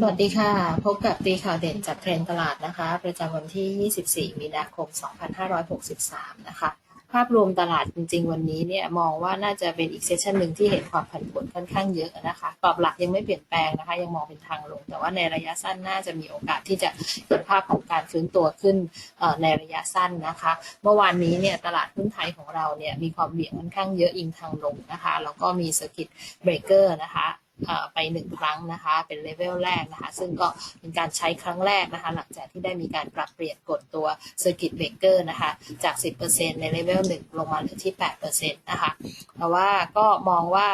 สวัสดีค่ะ พบกับตีข่าวเด่นจากเทรนตลาดนะคะ ประจำวันที่ 24 มีนาคม 2563 นะคะ ภาพรวมตลาดจริง ๆ วันนี้เนี่ยมองว่าน่าจะเป็นอีกเซสชันหนึ่งที่เห็นความผันผวนค่อนข้างเยอะนะคะกรอบหลักยังไม่เปลี่ยนแปลงนะคะ ยังมองเป็นทางลง แต่ว่าในระยะสั้นน่าจะมีโอกาสที่จะเห็นภาพของการฟื้นตัวขึ้นในระยะสั้นนะคะ เมื่อวานนี้เนี่ยตลาดหุ้นไทยของเราเนี่ยมีความเบี่ยงค่อนข้างเยอะอิงทางลงนะคะแล้วก็มีสกิทเบรกเกอร์นะคะ ไปหนึ่งครั้งนะคะ เป็นเลเวลแรกนะคะ ซึ่งก็เป็นการใช้ครั้งแรกนะคะ หลังจากที่ได้มีการปรับเปลี่ยนกฎตัวเซอร์กิตเบรกเกอร์นะคะ จาก 10%ในเลเวล1ลงมาเหลือที่ 8%นะคะแต่ว่าก็มองว่า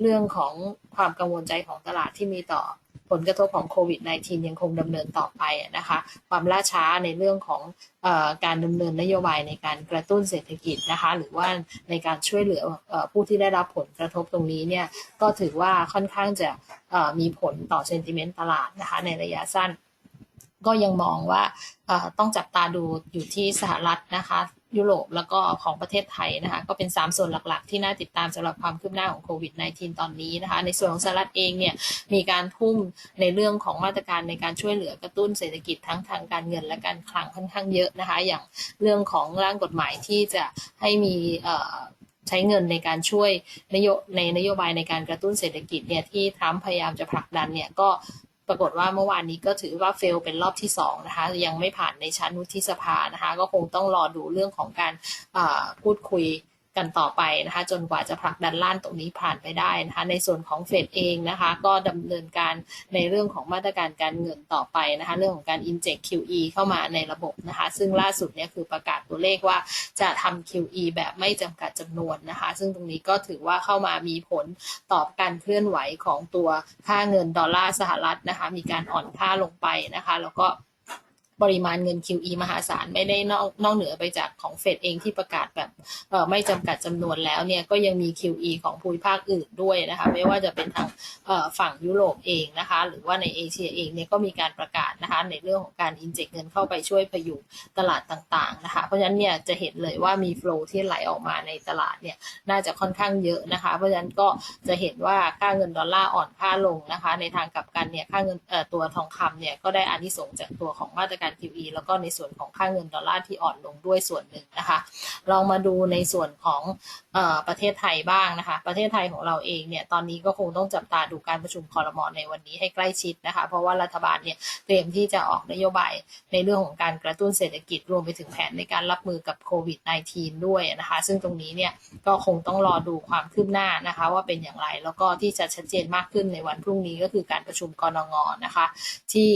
เรื่องของความกังวลใจของตลาดที่มีต่อ ผลกระทบของโควิด -19 ยังคงดำเนินต่อไปนะคะ ความล่าช้าในเรื่องของอการดำเนินนโยบายในการกระตุ้นเศรษฐกิจนะคะ หรือว่าในการช่วยเหลืออผู้ที่ได้รับผลกระทบตรงนี้เนี่ยก็ถือว่าค่อนข้างจะมีผลต่อเซนติเมนต์ตลาดนะคะในระยะสั้นก็ยังมองว่าต้องจับตาดูอยู่ที่สหรัฐนะคะ ยุโรปแล้วก็ของประเทศไทยนะคะก็เป็น 3 ส่วนหลักๆ ที่น่าติดตามสำหรับความคืบหน้าของโควิด -19 ตอนนี้นะคะในส่วนของสหรัฐเองเนี่ยมีการทุ่มในเรื่องของมาตรการในการช่วยเหลือกระตุ้นเศรษฐกิจทั้งทางการเงินและการคลังค่อนข้างเยอะนะคะอย่างเรื่องของร่างกฎหมายที่จะให้มีใช้เงินในการช่วยนโยในนโยบายในการกระตุ้นเศรษฐกิจเนี่ยที่ทรัมป์พยายามจะผลักดันเนี่ยก็ ปรากฏว่าเมื่อวานนี้ก็ถือว่าเฟลเป็นรอบที่สองนะคะยังไม่ผ่านในชั้นวุฒิสภานะคะ ก็คงต้องรอดูเรื่องของการพูดคุย กันต่อไปนะคะ จนกว่าจะผลักดันล้านตรงนี้ผ่านไปได้นะคะ ในส่วนของเฟดเองนะคะ ก็ดำเนินการในเรื่องของมาตรการการเงินต่อไปนะคะ เรื่องของการ inject QE เข้ามาในระบบนะคะ ซึ่งล่าสุดเนี่ยคือประกาศตัวเลขว่าจะทำ QE แบบไม่จำกัดจำนวนนะคะ ซึ่งตรงนี้ก็ถือว่าเข้ามามีผลต่อการเคลื่อนไหวของตัวค่าเงินดอลลาร์สหรัฐนะคะ มีการอ่อนค่าลงไปนะคะ แล้วก็ ปริมาณเงิน QE มหาศาลไม่ได้นอกนอกเหนือไปจากของเฟดเองที่ประกาศแบบไม่จำกัดจำนวนแล้วเนี่ยก็ยังมี QE ของภูมิภาคอื่นด้วยนะคะไม่ว่าจะเป็นทางฝั่งยุโรปเองนะคะหรือว่าในเอเชียเองเนี่ยก็มีการประกาศนะคะในเรื่องของการอินเจกเงินเข้าไปช่วยพยุงตลาดต่างๆนะคะเพราะฉะนั้นเนี่ยจะเห็นเลยว่ามีโฟลที่ไหลออกมาในตลาดเนี่ยน่าจะค่อนข้างเยอะนะคะ เพราะฉะนั้นก็จะเห็นว่าค่าเงินดอลลาร์อ่อนค่าลงนะคะในทางกลับกันเนี่ยค่าเงินตัวทองคำเนี่ยก็ได้อานิสงส์จากตัวของมาตรการ QE แล้วก็ในส่วนของค่าเงินดอลลาร์ที่อ่อนลงด้วยส่วนหนึ่งนะคะ ลองมาดูในส่วนของอประเทศไทยบ้างนะคะ ประเทศไทยของเราเองเนี่ยตอนนี้ก็คงต้องจับตาดูการประชุมคอรมอในวันนี้ให้ใกล้ชิดนะคะ เพราะว่ารัฐบาลเนี่ยเตรียมที่จะออกนโยบายในเรื่องของการกระตุ้นเศรษฐกิจรวมไปถึงแผนในการรับมือกับโควิด -19 ด้วยนะคะ ซึ่งตรงนี้เนี่ยก็คงต้องรอดูความคืบหน้านะคะ ว่าเป็นอย่างไรแล้วก็ที่จะชัดเจนมากขึ้นในวันพรุ่งนี้ก็คือการประชุมกรงงนะคะ ที่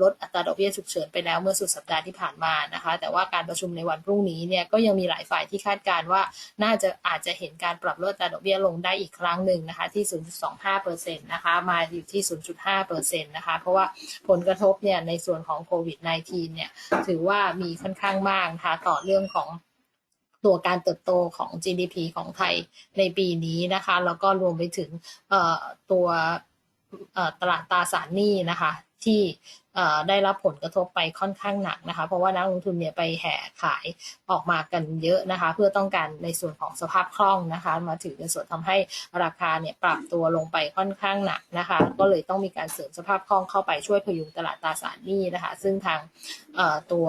ลดอัตราดอกเบี้ยฉุกเฉินไปแล้วเมื่อสุดสัปดาห์ที่ผ่านมานะคะ แต่ว่าการประชุมในวันพรุ่งนี้เนี่ยก็ยังมีหลายฝ่ายที่คาดการณ์ว่าน่าจะอาจจะเห็นการปรับลดอัตราดอกเบี้ยลงได้อีกครั้งหนึ่งนะคะที่ 0.25%นะคะมาอยู่ที่ 0.5%นะคะเพราะว่าผลกระทบเนี่ยในส่วนของโควิด -19 เนี่ยถือว่ามีค่อนข้างมากนะคะต่อเรื่องของตัวการเติบโตของ GDP ของไทยในปีนี้นะคะ แล้วก็รวมไปถึงตัวตลาดตราสารหนี้นะคะ ที่ ได้รับผลกระทบไปค่อนข้างหนักนะคะ เพราะว่านักลงทุนเนี่ยไปแห่ขายออกมากันเยอะนะคะ เพื่อต้องการในส่วนของสภาพคล่องนะคะ มาถือในส่วนทำให้ราคาเนี่ยปรับตัวลงไปค่อนข้างหนักนะคะ ก็เลยต้องมีการเสริมสภาพคล่องเข้าไปช่วยพยุงตลาดตราสารหนี้นะคะ ซึ่งทางตัว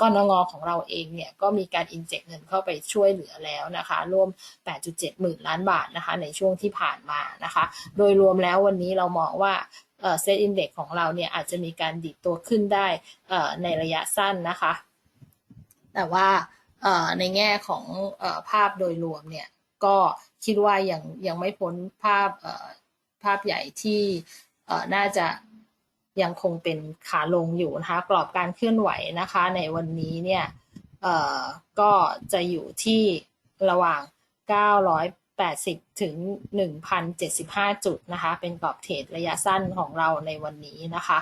กนงอของเราเองเนี่ยก็มีการอินเจกเงินเข้าไปช่วยเหลือแล้วนะคะร่วม 8.7 หมื่นล้านบาทนะคะ ในช่วงที่ผ่านมานะคะ โดยรวมแล้ววันนี้เรามองว่า เซตอินเด็กของเราเนี่ยอาจจะมีการดิดตัวขึ้นได้ในระยะสั้นนะคะ แต่ว่าในแง่ของภาพโดยรวมเนี่ยก็คิดว่ายังยังไม่พ้นภาพภาพใหญ่ที่น่าจะยังคงเป็นขาลงอยู่นะคะ กรอบการเคลื่อนไหวนะคะ ในวันนี้เนี่ยก็จะอยู่ที่ระหว่าง 900 980 ถึง 1,075 จุดนะคะ เป็นกรอบเทรดระยะสั้นของเราในวันนี้นะคะ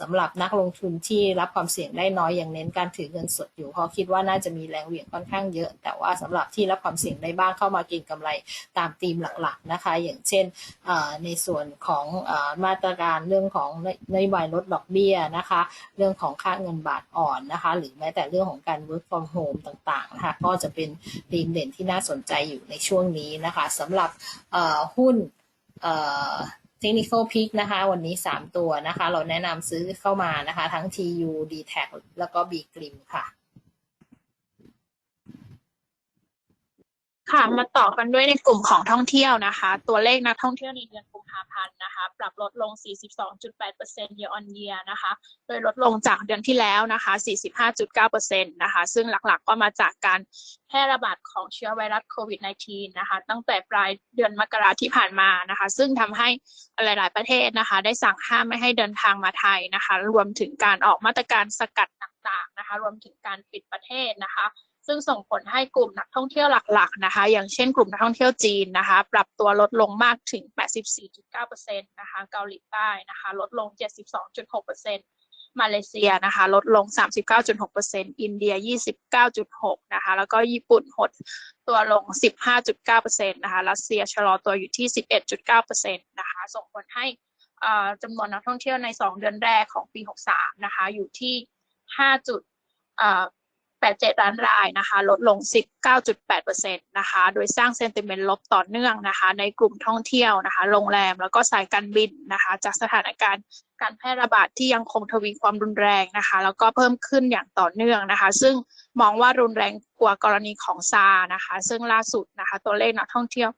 สำหรับนักลงทุนที่รับความเสี่ยงได้น้อยอยังเน้นการถือเงินสดอยู่เพราะคิดว่าน่าจะมีแรงเหวี่ยงค่อนข้างเยอะ แต่ว่าสำหรับที่รับความเสี่ยงได้บ้างเข้ามาเก็งกำไรตามธีมหลักๆนะคะ อย่างเช่นในส่วนของอมาตรการเรื่องของนโยบายลดดอกเบี้ยนะคะ เรื่องของค่าเงินบาทอ่อนนะคะ หรือแม้แต่เรื่องของการ work from home ต่างๆนะคะก็จะเป็นธีมเด่นที่น่าสนใจอยู่ในช่วงนี้นะคะสำหรับหุ้น technical pick นะคะ วันนี้สามตัวนะคะ เราแนะนำซื้อเข้ามานะคะ ทั้ง TU d t a c แล้วก็ B g r i m ค่ะ ค่ะมาต่อกันด้วยในกลุ่มของท่องเที่ยวนะคะ ตัวเลขนักท่องเที่ยวในเดือนกุมภาพันธ์นะคะ ปรับลดลง 42.8% year on year นะคะ โดยลดลงจากเดือนที่แล้วนะคะ 45.9%นะคะ ซึ่งหลักๆก็มาจากการแพร่ระบาดของเชื้อไวรัสโควิด -19 นะคะ ตั้งแต่ปลายเดือนมกราที่ผ่านมานะคะ ซึ่งทำให้หลาย ๆ ประเทศนะคะ ได้สั่งห้ามไม่ให้เดินทางมาไทยนะคะ รวมถึงการออกมาตรการสกัดต่าง ๆ นะคะ รวมถึงการปิดประเทศนะคะ ซึ่งส่งผลให้กลุ่มนักท่องเที่ยวหลักๆนะคะ อย่างเช่นกลุ่มนักท่องเที่ยวจีนนะคะ ปรับตัวลดลงมากถึง 84.9%นะคะ เกาหลีใต้นะคะ ลดลง 72.6%มาเลเซียนะคะ ลดลง 39.6%อินเดีย 29.6%นะคะ แล้วก็ญี่ปุ่นหดตัวลง 15.9%นะคะ รัสเซียชะลอตัวอยู่ที่ 11.9%นะคะ ส่งผลให้อ่าจำนวนนักท่องเที่ยวใน 2 เดือนแรกของปี 63 นะคะ อยู่ที่ 5 1.87 ล้านรายนะคะ ลดลง 19.8%นะคะ โดยสร้างเซนติเมนต์ลบต่อเนื่องนะคะ ในกลุ่มท่องเที่ยวนะคะ โรงแรมแล้วก็สายการบินนะคะ จากสถานการณ์การแพร่ระบาดที่ยังคงทวีความรุนแรงนะคะ แล้วก็เพิ่มขึ้นอย่างต่อเนื่องนะคะ ซึ่งมองว่ารุนแรงกว่ากรณีของซานะคะ ซึ่งล่าสุดนะคะ ตัวเลขนักท่องเที่ยว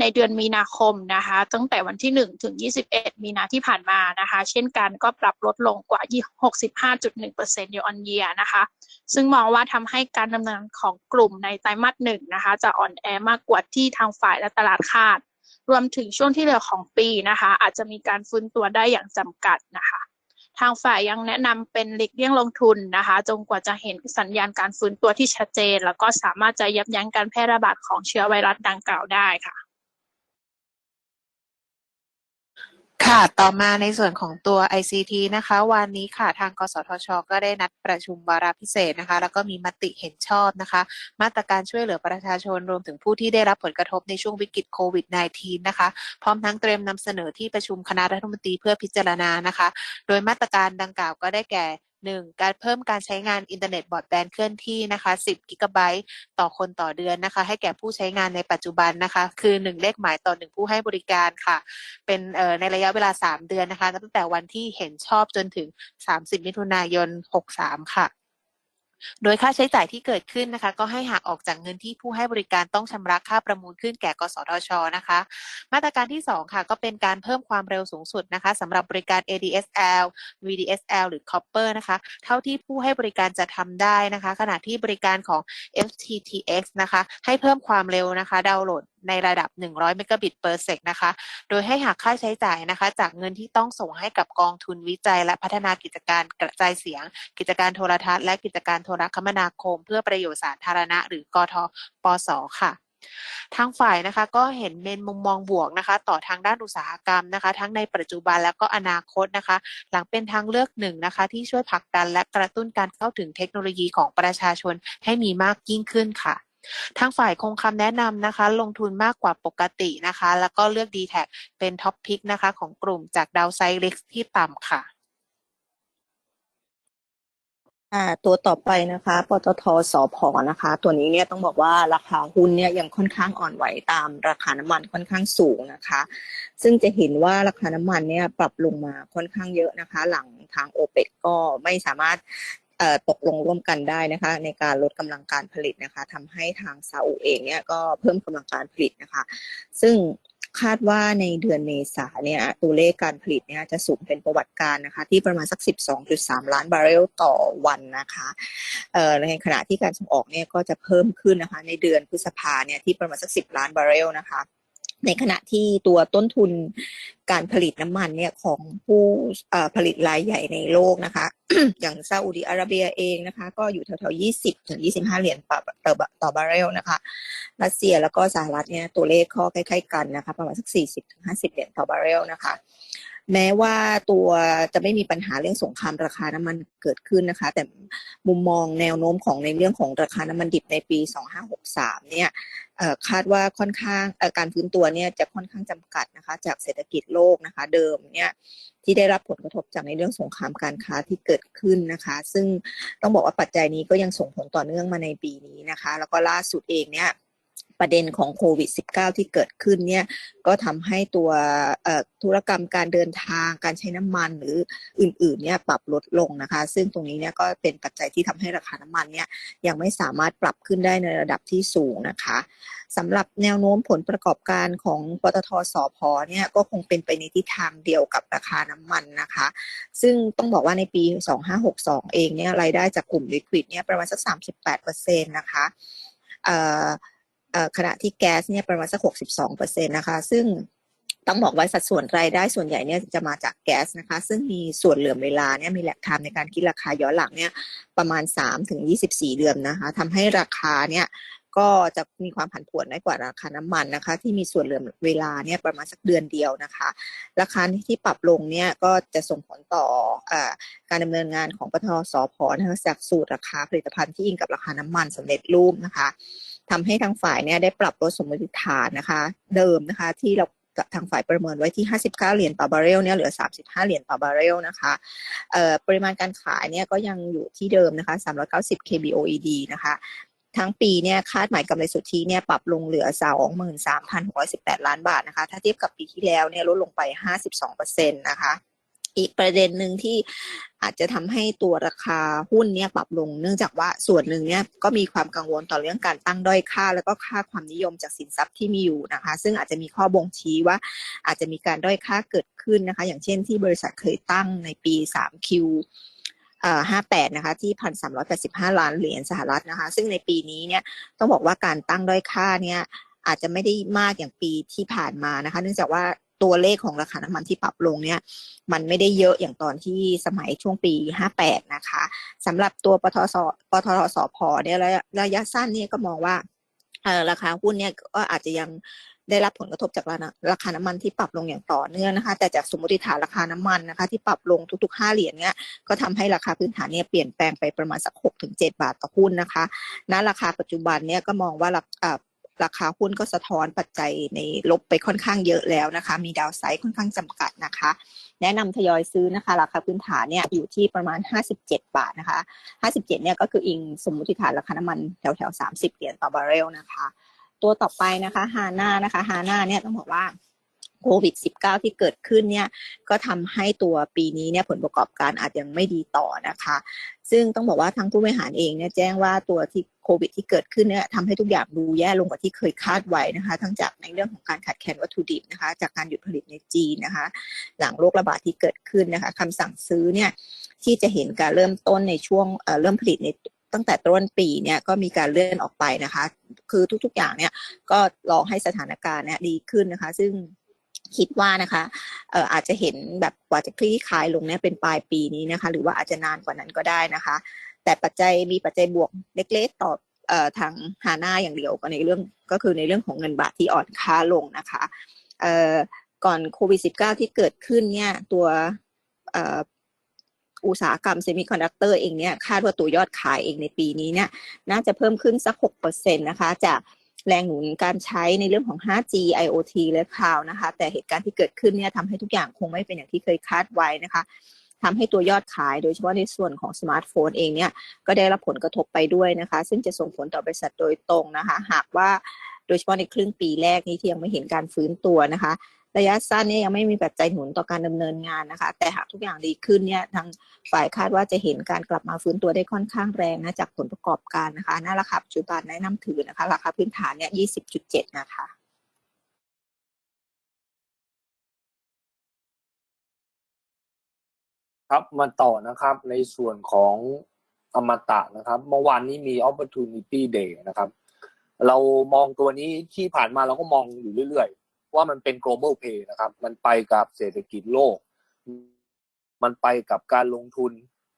ในเดือนมีนาคมนะคะ ตั้งแต่วันที่ 1 ถึง 21 มีนาที่ผ่านมานะคะ เช่นกันก็ปรับลดลงกว่า 65.1% year on year นะคะ ซึ่งมองว่าทำให้การดำเนินของกลุ่มในไตรมาสหนึ่งนะคะ จะอ่อนแอมากกว่าที่ทางฝ่ายและตลาดคาด รวมถึงช่วงที่เหลือของปีนะคะ อาจจะมีการฟื้นตัวได้อย่างจำกัดนะคะ ทางฝ่ายยังแนะนำเป็นหลีกเลี่ยงลงทุนนะคะจนกว่าจะเห็นสัญญาณการฟื้นตัวที่ชัดเจน แล้วก็สามารถจะยับยั้งการแพร่ระบาดของเชื้อไวรัสดังกล่าวได้ค่ะ ค่ะ ต่อมาในส่วนของตัว ICT นะคะ วันนี้ค่ะ ทางกสทช ก็ได้นัดประชุมวาระพิเศษนะคะ แล้วก็มีมติเห็นชอบนะคะ มาตรการช่วยเหลือประชาชนรวมถึงผู้ที่ได้รับผลกระทบในช่วงวิกฤตโควิด -19 นะคะ พร้อมทั้งเตรียมนำเสนอที่ประชุมคณะรัฐมนตรีเพื่อพิจารณานะคะ โดยมาตรการดังกล่าวก็ได้แก่ 1. การเพิ่มการใช้งานอินเทอร์เน็ตบรอดแบนด์เคลื่อนที่นะคะ10กิกะไบต์ต่อคนต่อเดือนนะคะ ให้แก่ผู้ใช้งานในปัจจุบันนะคะ คือ 1 เลขหมายต่อ 1 ผู้ให้บริการค่ะ เป็นเอ่อในระยะเวลา 3 เดือนนะคะ ตั้งแต่วันที่เห็นชอบจนถึง 30 มิถุนายน 63 ค่ะ โดยค่าใช้จ่ายที่เกิดขึ้นนะคะ ก็ให้หักออกจากเงินที่ผู้ให้บริการต้องชำระค่าประมูลขึ้นแก่กสทชนะคะ มาตรการที่ 2 ค่ะก็เป็นการเพิ่มความเร็วสูงสุดนะคะสำหรับบริการ ADSL VDSL หรือ Copper นะคะ เท่าที่ผู้ให้บริการจะทำได้นะคะ ขณะที่บริการของ FTTX นะคะ ให้เพิ่มความเร็วนะคะ ดาวน์โหลด ในระดับ 100 Mbit per sec นะคะ โดยให้หักค่าใช้จ่ายนะคะ จากเงินที่ต้องส่งให้กับกองทุนวิจัย และพัฒนากิจการกระจายเสียง กิจการโทรทัศน์และกิจการโทรคมนาคม เพื่อประโยชน์สาธารณะ หรือกทปสค่ะทางฝ่ายนะคะก็เห็นเป็นมุมมองบวกนะคะ ต่อทางด้านอุตสาหกรรมนะคะ ทั้งในปัจจุบันและก็อนาคตนะคะ หลังเป็นทางเลือกหนึ่งนะคะ ที่ช่วยผลักดันและกระตุ้นการเข้าถึงเทคโนโลยีของประชาชนให้มีมากยิ่งขึ้นค่ะ ทางฝ่ายคงคำแนะนำนะคะ ลงทุนมากกว่าปกตินะคะ แล้วก็เลือก d t แทเป็นท็อปพิกนะคะ ของกลุ่มจากดาวไซด์เล็กที่ต่ำค่ะอ่าตัวต่อไปนะคะปตทสพนะคะ ตัวนี้เนี่ยต้องบอกว่าราคาหุ้นเนี่ยยังค่อนข้างอ่อนไหวตามราคาน้ำมันค่อนข้างสูงนะคะ ซึ่งจะเห็นว่าราคาน้ำมันเนี่ยปรับลงมาค่อนข้างเยอะนะคะ หลังทางโอเปกก็ไม่สามารถ ตกลงร่วมกันได้นะคะ ในการลดกำลังการผลิตนะคะทำให้ทางซาอุเองเนี่ยก็เพิ่มกำลังการผลิตนะคะ ซึ่งคาดว่าในเดือนเมษาเนี่ยตัวเลขการผลิตเนี่ยจะสูงเป็นประวัติการนะคะ ที่ประมาณสัก 12.3 ล้านบาร์เรลต่อวันนะคะเอ่อในขณะที่การส่งออกเนี่ยก็จะเพิ่มขึ้นนะคะ ในเดือนพฤษภาเนี่ยที่ประมาณสัก 10 ล้านบาร์เรลนะคะ ในขณะที่ตัวต้นทุนการผลิตน้ำมันเนี่ยของผู้ผลิตรายใหญ่ในโลกนะคะ อย่างซาอุดิอาระเบียเองนะคะ ก็อยู่แถวๆ 20 ถึง 25 เหรียญต่อต่อต่อบาร์เรลนะคะ รัสเซียแล้วก็สหรัฐเนี่ยตัวเลขข้อใกล้ๆกันนะคะ ประมาณสัก 40 ถึง 50 เหรียญต่อบาร์เรลนะคะ แม้ว่าตัวจะไม่มีปัญหาเรื่องสงครามราคาน้ำมันเกิดขึ้นนะคะ แต่มุมมองแนวโน้มของในเรื่องของราคาน้ำมันดิบในปี 2563 เนี่ยคาดว่าค่อนข้างการฟื้นตัวเนี่ยจะค่อนข้างจำกัดนะคะ จากเศรษฐกิจโลกนะคะ เดิมเนี่ยที่ได้รับผลกระทบจากในเรื่องสงครามการค้าที่เกิดขึ้นนะคะ ซึ่งต้องบอกว่าปัจจัยนี้ก็ยังส่งผลต่อเนื่องมาในปีนี้นะคะ แล้วก็ล่าสุดเองเนี่ย ประเด็นของโควิด -19 ที่เกิดขึ้นเนี่ยก็ทำให้ตัวธุรกรรมการเดินทางการใช้น้ำมันหรืออื่นๆเนี่ยปรับลดลงนะคะ ซึ่งตรงนี้เนี่ยก็เป็นปัจจัยที่ทำให้ราคาน้ำมันเนี่ยยังไม่สามารถปรับขึ้นได้ในระดับที่สูงนะคะสำหรับแนวโน้มผลประกอบการของปตทสอพอเนี่ยก็คงเป็นไปในทิศทางเดียวกับราคาน้ำมันนะคะ ซึ่งต้องบอกว่าในปี 2562 เองเนี่ยรายได้จากกลุ่มลิควิดเนี่ยประมาณสัก 38%นะคะเอ่อเอ่อ ขณะที่แก๊สเนี่ยประมาณสัก62%นต์นะคะ ซึ่งต้องบอกว่าสัดส่วนรายได้ส่วนใหญ่เนี่ยจะมาจากแก๊สนะคะ ซึ่งมีส่วนเหลื่อมเวลาเนี่ยมีแหลกไทม์ในการคิดราคาย้อนหลังเนี่ยประมาณ3ถึง24 เดือนนะคะทำให้ราคาเนี่ยก็จะมีความผันผวนน้อยกว่าราคาน้ำมันนะคะ ที่มีส่วนเหลื่อมเวลาเนี่ยประมาณสักเดือนเดียวนะคะ ราคาที่ปรับลงเนี่ยก็จะส่งผลต่ออการดำเนินงานของปทสพนะคะจากสูตรราคาผลิตภัณฑ์ที่อิงกับราคาน้ำมันสำเร็จรูปนะคะ ทำให้ทางฝ่ายเนี่ยได้ปรับลดสมมติฐานนะคะ เดิมนะคะที่เราทางฝ่ายประเมินไว้ที่ 59 เหรียญต่อบาร์เรลเนี่ยเหลือ 35 เหรียญต่อบาร์เรลนะคะเอ่อปริมาณการขายเนี่ยก็ยังอยู่ที่เดิมนะคะ390 kboed นะคะทั้งปีเนี่ยคาดหมายกำไรสุทธิเนี่ยปรับลงเหลือ 23,618 ล้านบาทนะคะ ถ้าเทียบกับปีที่แล้วเนี่ยลดลงไป 52%นะคะ อีกประเด็นหนึ่งที่อาจจะทำให้ตัวราคาหุ้นเนี่ยปรับลง เนื่องจากว่าส่วนหนึ่งเนี่ยก็มีความกังวลต่อเรื่องการตั้งด้อยค่า แล้วก็ค่าความนิยมจากสินทรัพย์ที่มีอยู่นะคะ ซึ่งอาจจะมีข้อบ่งชี้ว่าอาจจะมีการด้อยค่าเกิดขึ้นนะคะ อย่างเช่นที่บริษัทเคยตั้งในปี 3Q เอ่อ58 นะคะ ที่ 1,385 ล้านเหรียญสหรัฐนะคะ ซึ่งในปีนี้เนี่ยต้องบอกว่าการตั้งด้อยค่าเนี่ยอาจจะไม่ได้มากอย่างปีที่ผ่านมานะคะ เนื่องจากว่า ตัวเลขของราคาน้ำมันที่ปรับลงเนี่ยมันไม่ได้เยอะอย่างตอนที่สมัยช่วงปี 58 นะคะสำหรับตัวปทสปททสพเนี่ยระยะสั้นเนี่ยก็มองว่าราคาหุ้นเนี่ยก็อาจจะยังได้รับผลกระทบจากราคาราคาน้ำมันที่ปรับลงอย่างต่อเนื่องนะคะ แต่จากสมมติฐานราคาน้ำมันนะคะ ที่ปรับลงทุกๆ 5 เหรียญเนี่ยก็ทำให้ราคาพื้นฐานเนี่ยเปลี่ยนแปลงไปประมาณสัก6-7 บาทต่อหุ้นนะคะณราคาปัจจุบันเนี่ยก็มองว่า ราคาหุ้นก็สะท้อนปัจจัยในลบไปค่อนข้างเยอะแล้วนะคะ มีดาวไซด์ค่อนข้างจำกัดนะคะ แนะนำทยอยซื้อนะคะ ราคาพื้นฐานเนี่ยอยู่ที่ประมาณ 57 บาทนะคะ 57เนี่ยก็คืออิงสมมุติฐานราคาน้ำมันแถวแถวๆ30 เหรียญต่อบาร์เรลนะคะ ตัวต่อไปนะคะฮาน่านะคะฮาน่าเนี่ยต้องบอกว่า โควิด -19 ที่เกิดขึ้นเนี่ยก็ทำให้ตัวปีนี้เนี่ยผลประกอบการอาจยังไม่ดีต่อนะคะ ซึ่งต้องบอกว่าทางผู้บริหารเองเนี่ยแจ้งว่าตัวที่โควิด ที่เกิดขึ้นเนี่ยทำให้ทุกอย่างดูแย่ลงกว่าที่เคยคาดไว้นะคะ ทั้งจากในเรื่องของการขาดแคลนวัตถุดิบนะคะ จากการหยุดผลิตในจีนนะคะ หลังโรคระบาดที่เกิดขึ้นนะคะคำสั่งซื้อเนี่ยที่จะเห็นการเริ่มต้นในช่วงเเริ่มผลิตในตั้งแต่ต้นปีเนี่ยก็มีการเลื่อนออกไปนะคะ คือทุกๆอย่างเนี่ยก็รอให้สถานการณ์เนี่ยดีขึ้นนะคะ ซึ่ง คิดว่านะคะเอ่ออาจจะเห็นแบบกว่าจะคลี่คลายลงเนี่ยเป็นปลายปีนี้นะคะ หรือว่าอาจจะนานกว่านั้นก็ได้นะคะ แต่ปัจจัยมีปัจจัยบวกเล็กๆต่อเอ่อทางฮาน่าอย่างเดียวก็ในเรื่องก็คือในเรื่องของเงินบาทที่อ่อนค่าลงนะคะเอ่อก่อนโควิด -19 ที่เกิดขึ้นเนี่ยตัวเอ่ออุตสาหกรรมเซมิคอนดักเตอร์เองเนี่ยคาดว่าตัวยอดขายเองในปีนี้เนี่ยน่าจะเพิ่มขึ้นสัก 6%นะคะจาก แรงหนุนการใช้ในเรื่องของ 5G IoT และ Cloud นะคะ แต่เหตุการณ์ที่เกิดขึ้นเนี่ยทำให้ทุกอย่างคงไม่เป็นอย่างที่เคยคาดไว้นะคะทำให้ตัวยอดขายโดยเฉพาะในส่วนของสมาร์ทโฟนเองเนี่ยก็ได้รับผลกระทบไปด้วยนะคะ ซึ่งจะส่งผลต่อบริษัทโดยตรงนะคะ หากว่าโดยเฉพาะในครึ่งปีแรกนี้ที่ยังไม่เห็นการฟื้นตัวนะคะ ระยะสั้นนี่ยยังไม่มีปัจจัยหนุนต่อการดำเนินงานนะคะ แต่หากทุกอย่างดีขึ้นเนี่ยทางฝ่ายคาดว่าจะเห็นการกลับมาฟื้นตัวได้ค่อนข้างแรงนะจากผลประกอบการนะคะน้าราคาปัจจุบันแนะนำถือนะคะ ราคาพื้นฐานเนี่ย20.7นะคะครับมาต่อนะครับในส่วนของอมตะนะครับ เมื่อวานนี้มี opportunity day นะครับ เรามองตัวนี้ที่ผ่านมาเราก็มองอยู่เรื่อยๆ ว่ามันเป็น global play นะครับ มันไปกับเศรษฐกิจโลก มันไปกับการลงทุน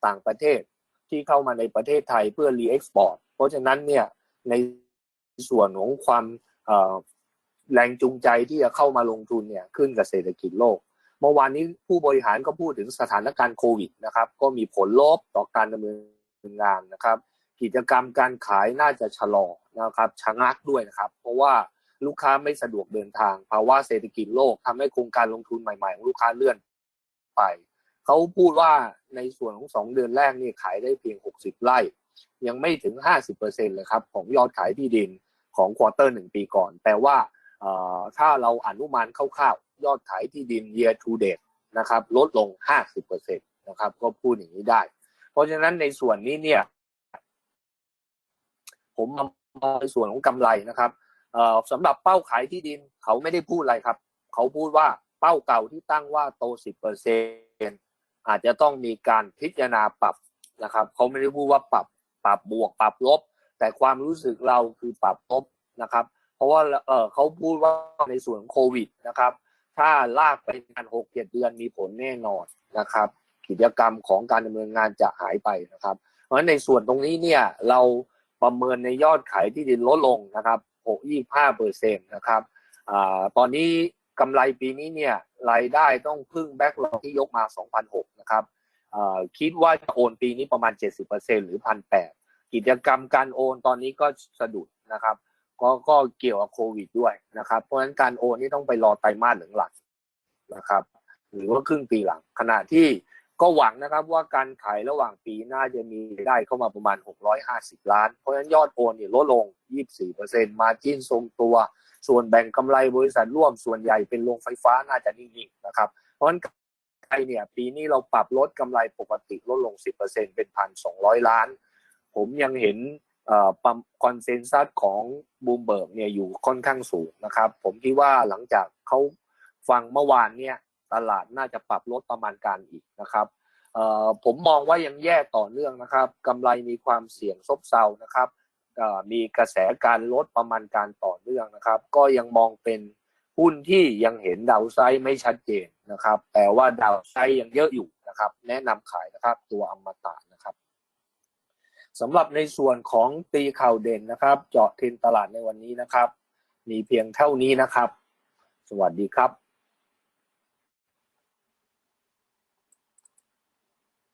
ต่างประเทศที่เข้ามาในประเทศไทยเพื่อ re-export เพราะฉะนั้นเนี่ยในส่วนของความแรงจูงใจที่จะเข้ามาลงทุนเนี่ยขึ้นกับเศรษฐกิจโลก เมื่อวานนี้ผู้บริหารก็พูดถึงสถานการณ์โควิดนะครับ ก็มีผลลบต่อการดำเนินงานนะครับ กิจกรรมการขายน่าจะชะลอนะครับชะงักด้วยนะครับ เพราะว่า ลูกค้าไม่สะดวกเดินทางภาวะเศรษฐกิจโลกทำให้โครงการลงทุนใหม่ๆของลูกค้าเลื่อนไปเขาพูดว่าในส่วนของสองเดือนแรกนี่ขายได้เพียง 60 ไร่ ยังไม่ถึง 50%เลยครับ ของยอดขายที่ดินของควอเตอร์หนึ่งปีก่อน แต่ว่าถ้าเราอนุมานคร่าวๆ ยอดขายที่ดิน year to date นะครับลดลง 50%นะครับก็พูดอย่างนี้ได้ เพราะฉะนั้นในส่วนนี้เนี่ย ผมมองในส่วนของกำไรนะครับ สำหรับเป้าขายที่ดินเขาไม่ได้พูดอะไรครับ เขาพูดว่าเป้าเก่าที่ตั้งว่าโต 10%อาจจะต้องมีการพิจารณาปรับนะครับเขาไม่ได้พูดว่าปรับปรับบวกปรับลบ แต่ความรู้สึกเราคือปรับลบนะครับ เพราะว่าเออเขาพูดว่าในส่วนของโควิดนะครับ ถ้าลากไปนานหกเจ็ดเดือนมีผลแน่นอนนะครับ กิจกรรมของการดำเนินงานจะหายไปนะครับ เพราะฉะนั้นในส่วนตรงนี้เนี่ยเราประเมินในยอดขายที่ดินลดลงนะครับ 6 25เปอร์เซ็นต์นะครับอตอนนี้กำไรปีนี้เนี่ยรายได้ต้องพึ่งแบ็กลอที่ยกมา 2,006นะครับคิดว่าจะโอนปีนี้ประมาณ 70%หรือ 1,800 กิจกรรมการโอนตอนนี้ก็สะดุดนะครับก็ก็เกี่ยวกับโควิดด้วยนะครับ เพราะฉะนั้นการโอนนี่ต้องไปรอไตรมาสหลังๆนะครับ หรือว่าครึ่งปีหลัง ขณะที่ ก็หวังนะครับว่าการขายระหว่างปีน่าจะมีได้เข้ามาประมาณ 650 ล้าน เพราะฉะนั้นยอดโอนเนี่ยลดลง 24%มาจิ้นทรงตัว ส่วนแบ่งกำไรบริษัทร่วมส่วนใหญ่เป็นโรงไฟฟ้าน่าจะนิ่งๆนะครับ เพราะฉะนั้นกำไรเนี่ยปีนี้เราปรับลดกำไรปกติลดลง 10%เป็น 1,200 ล้าน ผมยังเห็นคอนเซนแซสของบูมเบิร์กเนี่ยอยู่ค่อนข้างสูงนะครับ ผมคิดว่าหลังจากเขาฟังเมื่อวานเนี่ย ตลาดน่าจะปรับลดประมาณการอีกนะครับผมมองว่ายังแย่ต่อเนื่องนะครับกำไรมีความเสี่ยงซบเซานะครับมีกระแสการลดประมาณการต่อเนื่องนะครับ ก็ยังมองเป็นหุ้นที่ยังเห็นดาวไซด์ไม่ชัดเจนนะครับแต่ว่าดาวไซด์ยังเยอะอยู่นะครับ แนะนำขายนะครับตัวอมตะนะครับสำหรับในส่วนของตีข่าวเด่นนะครับ เจาะเทรนตลาดในวันนี้นะครับ มีเพียงเท่านี้นะครับ สวัสดีครับ